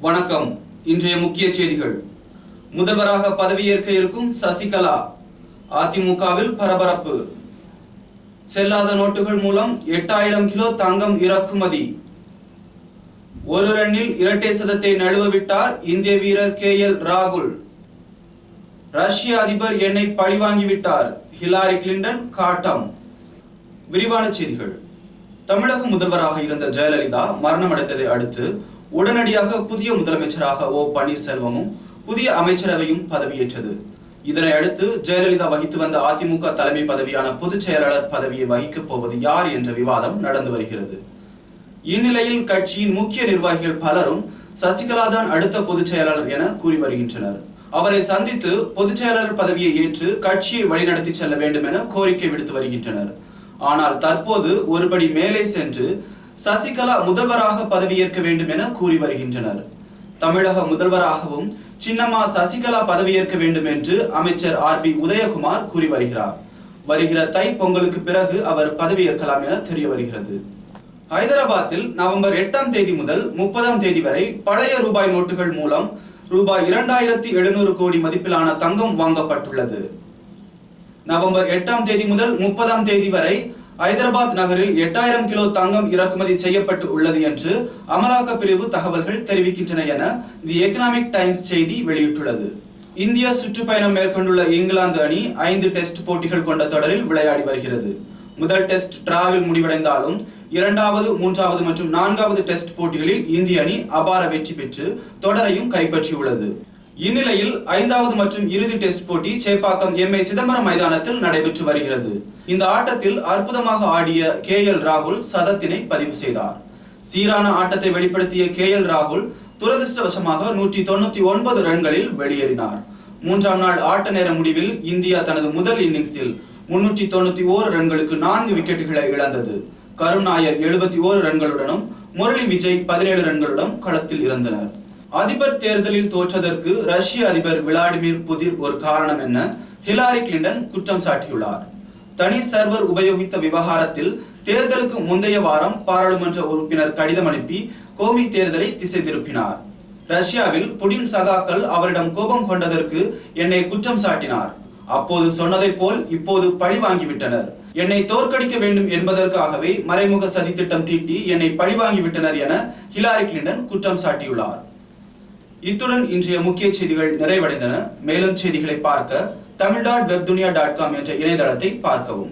வணக்கம். இன்றைய முக்கிய செய்திகள். முதல்வராக பதவியேற்க இருக்கும் சசிகலா அதிமுகவில் பரபரப்பு. செல்லாத நோட்டுகள் மூலம் எட்டாயிரம் கிலோ தங்கம் இறக்குமதி. ஒரு ரன்னில் இரட்டை சதத்தை நழுவ விட்டார் இந்திய வீரர் கே. எல். ராகுல். ரஷ்ய அதிபர் என்னை பழிவாங்கிவிட்டார் ஹிலாரி கிளின்டன் காட்டம். விரிவான செய்திகள். தமிழக முதல்வராக இருந்த ஜெயலலிதா மரணமடைந்ததை அடுத்து உடனடியாக புதிய முதலமைச்சராக ஓ பன்னீர்செல்வமும் புதிய அமைச்சரவையும் பதவியேற்றது. இதனை அடுத்து ஜெயலலிதா வகித்து வந்த அதிமுக தலைமை பதவியான பொதுச் செயலாளர் பதவியை வகிக்கப் போவது யார் என்ற விவாதம் நடந்து வருகிறது. இந்நிலையில் கட்சியின் முக்கிய நிர்வாகிகள் பலரும் சசிகலா தான் அடுத்த பொதுச் செயலாளர் என கூறி வருகின்றனர். அவரை சந்தித்து பொதுச் செயலாளர் பதவியை ஏற்று கட்சியை வழிநடத்தி செல்ல வேண்டும் என கோரிக்கை விடுத்து வருகின்றனர். ஆனால் தற்போது ஒருபடி மேலே சென்று சசிகலா முதல்வராக பதவியேற்க வேண்டும் என கூறி வருகின்றனர். தமிழக முதல்வராகவும் சின்னம்மா சசிகலா பதவியேற்க வேண்டும் என்று அமைச்சர் ஆர் பி உதயகுமார் கூறி வருகிறார். வருகிற தை பொங்கலுக்கு பிறகு அவர் பதவியேற்கலாம் என தெரிய வருகிறது. ஹைதராபாத்தில் நவம்பர் எட்டாம் தேதி முதல் முப்பதாம் தேதி வரை பழைய ரூபாய் நோட்டுகள் மூலம் ரூபாய் இரண்டாயிரத்தி எழுநூறு கோடி மதிப்பிலான தங்கம் வாங்கப்பட்டுள்ளது. நவம்பர் எட்டாம் தேதி முதல் முப்பதாம் தேதி வரை ஐதராபாத் நகரில் எட்டாயிரம் கிலோ தங்கம் இறக்குமதி செய்யப்பட்டு உள்ளது என்று அமலாக்க பிரிவு தகவல்கள் தெரிவிக்கின்றன என தி எக்கனாமிக் டைம்ஸ் செய்தி வெளியிட்டுள்ளது. இந்திய சுற்றுப்பயணம் மேற்கொண்டுள்ள இங்கிலாந்து அணி ஐந்து டெஸ்ட் போட்டிகள் கொண்ட தொடரில் விளையாடி வருகிறது. முதல் டெஸ்ட் டிராவில் முடிவடைந்தாலும் இரண்டாவது மூன்றாவது மற்றும் நான்காவது டெஸ்ட் போட்டிகளில் இந்திய அணி அபார வெற்றி பெற்று தொடரையும் கைப்பற்றியுள்ளது. இந்நிலையில் ஐந்தாவது மற்றும் இறுதி டெஸ்ட் போட்டி சேப்பாக்கம் எம் ஏ சிதம்பரம் மைதானத்தில் நடைபெற்று வருகிறது. இந்த ஆட்டத்தில் அற்புதமாக ஆடிய கே எல் ராகுல் சதத்தினை பதிவு செய்தார். சீரான ஆட்டத்தை வெளிப்படுத்திய கே எல் ராகுல் துரதிருஷ்டவசமாக நூற்றி தொண்ணூத்தி ஒன்பது ரன்களில் வெளியேறினார். மூன்றாம் நாள் ஆட்ட நேர முடிவில் இந்தியா தனது முதல் இன்னிங்ஸில் முன்னூற்றி தொண்ணூத்தி ஓரு ரன்களுக்கு நான்கு விக்கெட்டுகளை இழந்தது. கருண் நாயர் எழுபத்தி ஓரு ரன்களுடனும் முரளி விஜய் பதினேழு ரன்களுடன் களத்தில் இருந்தனர் அதிபர் தேர்தலில் தோற்றதற்கு ரஷ்ய அதிபர் விளாடிமிர் புதிர் ஒரு காரணம் என ஹிலாரி கிளின்டன் குற்றம் சாட்டியுள்ளார். தனி சர்வர் உபயோகித்த விவகாரத்தில் தேர்தலுக்கு முந்தைய வாரம் பாராளுமன்ற உறுப்பினர் கடிதம் அனுப்பி கோமி தேர்தலை திசை திருப்பினார். ரஷ்யாவில் புடின் சகாக்கள் அவரிடம் கோபம் கொண்டதற்கு என்னை குற்றம் சாட்டினார். அப்போது சொன்னதைப் போல் இப்போது பழி வாங்கிவிட்டனர். என்னை தோற்கடிக்க வேண்டும் என்பதற்காகவே மறைமுக சதித்திட்டம் தீட்டி என்னை பழிவாங்கிவிட்டனர் என ஹிலாரி கிளின்டன் குற்றம் சாட்டியுள்ளார். இத்துடன் இன்றைய முக்கிய செய்திகள் நிறைவடைந்தன. மேலும் செய்திகளை பார்க்க Tamil dot Web Dunia dot com என்ற இணையதளத்தை பார்க்கவும்.